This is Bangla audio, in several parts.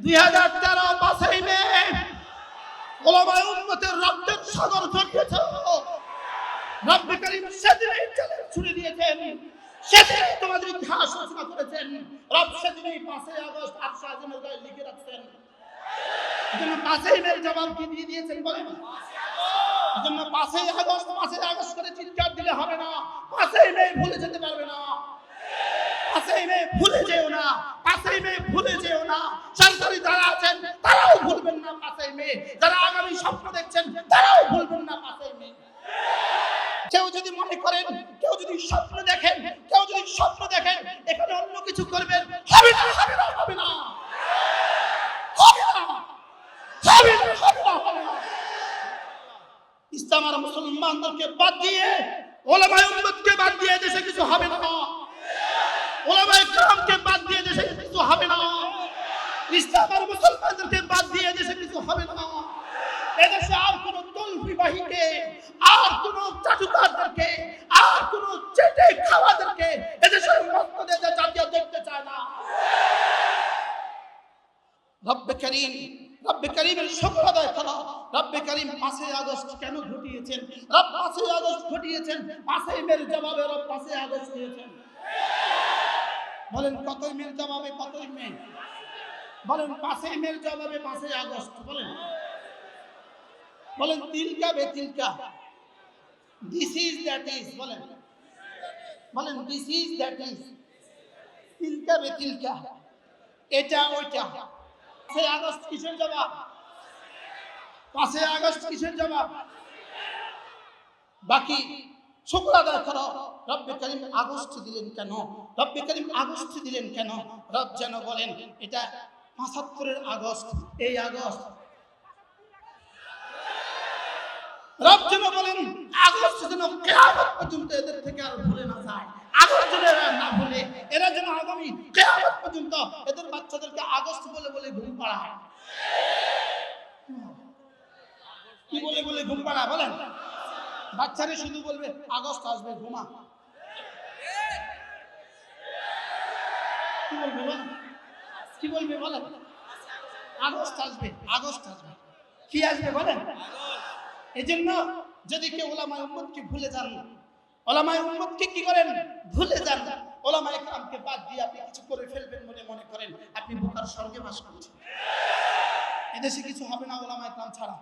দুই হাজার তেরো পাঁচই মে ওলামায় উম্মতের রক্তের সাগর ঝরিয়েছ রব্বে করিম সেদিনেই চালের ছুড়ে দিয়েছেন। সেদিনেই তোমাদের ইতিহাস রচনা করেছেন। রব সেদিনেই পাঁচই আগস্ট আজমের গায়ে লিখে রাখছেন। এজন্য পাঁচই মের জবাব কি দিয়ে দিয়েছেন বলেন? এজন্য পাঁচই আগস্ট পাঁচই আগস্ট করে চিৎকার দিলে হবে না। পাঁচই মে ভুলে যেতে পারবে না পাঁচই মে ভুলে যেও না পাঁচই মে ভুলে যেও না সরকারি যারা আছেন তারাও ভুলবেন না পাঁচই মে যারা আগামী স্বপ্ন দেখছেন, তারাও ভুলবেন না পাঁচই মে কেউ যদি মনে করেন, কেউ যদি স্বপ্ন দেখেন, কেউ যদি স্বপ্ন দেখেন, এখানে অন্য কিছু করবেন, হবে না হবে না হবে না। হবে না হবে না হবে না হবে না। ইসলাম আর মুসলমানদেরকে বাদ দিয়ে, ওলামায় উম্মতকে বাদ দিয়ে দেশে কিছু হবে না। ওলামায় কামকে বাদ দিয়ে দেশে কিছু হবে না। ইসলাম আর মুসলমান এদেশে আর কোন তলবিবাহীকে আর কোন চাটুকারদেরকে আর কোন চেটে খাওয়াদেরকে এদেশের মস্তদের জাতীয় দেখতে চায় না। রব্বে করিম, রব্বে করিমের শুকর আদায় করো রব্বে করিম পাঁচই আগস্ট কেন ঘটিয়েছেন? রব পাঁচই আগস্ট ঘটিয়েছেন? পাঁচই মের জবাবে রব পাঁচই আগস্ট দিয়েছেন। বলেন কতই মের জবাবে, কতই মে? বলেন পাঁচই মের জবাবে পাঁচই আগস্ট, বলেন। বলেন, তিলকা বে তিলকা দিস ইজ দ্যাট ইজ বলেন। বলেন দিস ইজ দ্যাট ইজ তিলকা বে তিলকা এটা ওইটা। পাঁচই আগস্ট কিসের জবাব? পাঁচই আগস্ট কিসের জবাব? বাকি, শুক্র আদায় করো। রব্বে করিম আগস্ট দিলেন কেন? রব্বে করিম আগস্ট দিলেন কেন? রব যেন বলেন, এটা পঁচাত্তরের আগস্ট। এই আগস্ট রব যেন বলেন, আগস্ট যেন কেয়ামত পর্যন্ত এদের থেকে আর ভুলে না যায়। আগস্ট যেন এরা না ভুলে, এরা যেন আগামী কেয়ামত পর্যন্ত এদের বাচ্চাদেরকে আগস্ট বলে বলে ঘুম পাড়ায়। কি বলে বলে ঘুম পাড়ায় বলেন? বাচ্চারে শুধু বলবে, আগস্ট আসবে, ঘুমা। কি বলবে বলেন? কি বলবে বলেন? আগস্ট আসবে আগস্ট আসবে। কি আসবে বলেন? এজন্য যদি কেউ ওলামায় উম্মতকে ভুলে যান, ওলামায় উম্মতকে কি করেন? ভুলে যান। ওলামায় কামকে বাদ দিয়ে আপনি কিছু করে ফেলবেন বলে মনে করেন। আপনি বোকার স্বর্গে বাস করছেন। এদেশে কিছু হবে না ওলামায় কাম ছাড়া।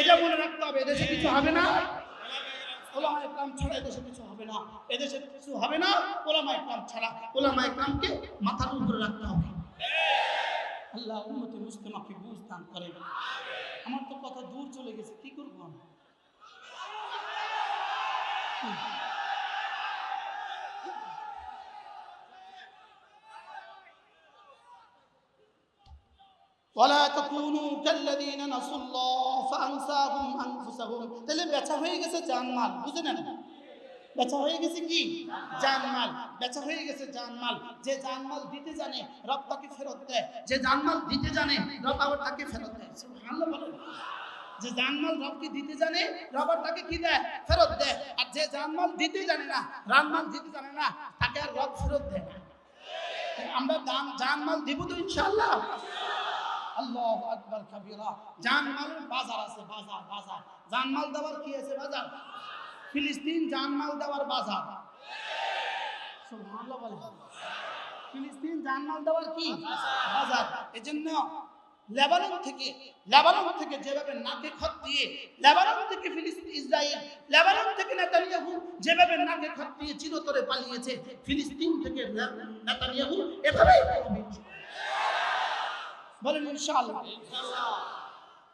এটা মনে রাখতে হবে, এদেশে কিছু হবে না। ছাড়া এদেশে কিছু হবে না। এদেশে কিছু হবে না ওলামায় কাম ছাড়া। ওলামায় কামকে মাথার উপরে রাখতে হবে। আল্লাহ উম্মতে মুসলিমাকে বুঝ দান আমার তো কথা দূর চলে গেছে কি করব আমি ولا تكونوا كالذين نسوا الله فانساهم انفسهم তাহলে বেচা হয়ে গেছে জানমাল বুঝে নেন বেচা হয়ে গেছে কি জানমাল বেচা হয়ে গেছে জানমাল যে জানমাল দিতে জানে রব তাকে ফেরত দেয় যে জানমাল দিতে জানে রব আবার তাকে ফেরত দেয় সুবহানাল্লাহ বলেন যে জানমাল রবকে দিতে জানে, রবার তাকে কি দেয়? ফেরত দেয়। আর যে জানমাল দিতে জানে না রানমাল দিতে জানে না, তাকে আর রব ফেরত দেয় না। আমরা দান জানমাল দিব তো ইনশাআল্লাহ। আল্লাহ আকবার কাবীরা। জানমালের বাজার আছে, বাজার বাজার। জানমাল দেওয়ার কি আছে, বাজার? ফিলিস্তিন জানমাল দেওয়ার বাজার। সুবহানাল্লাহ ফিলিস্তিন জানমাল দেওয়ার কি? বাজার। এজন্য লেবানন থেকে লেবানন থেকে যেভাবে নাকে খত দিয়ে, লেবানন থেকে ফিলিস্তিন, ইসরায়েল, লেবানন থেকে নেতানিয়াহু যেভাবে নাকে খত দিয়ে চিরতরে পালিয়েছে, ফিলিস্তিন থেকে নেতানিয়াহু এভাবেই বলেন বলেন ইনশাআল্লাহ।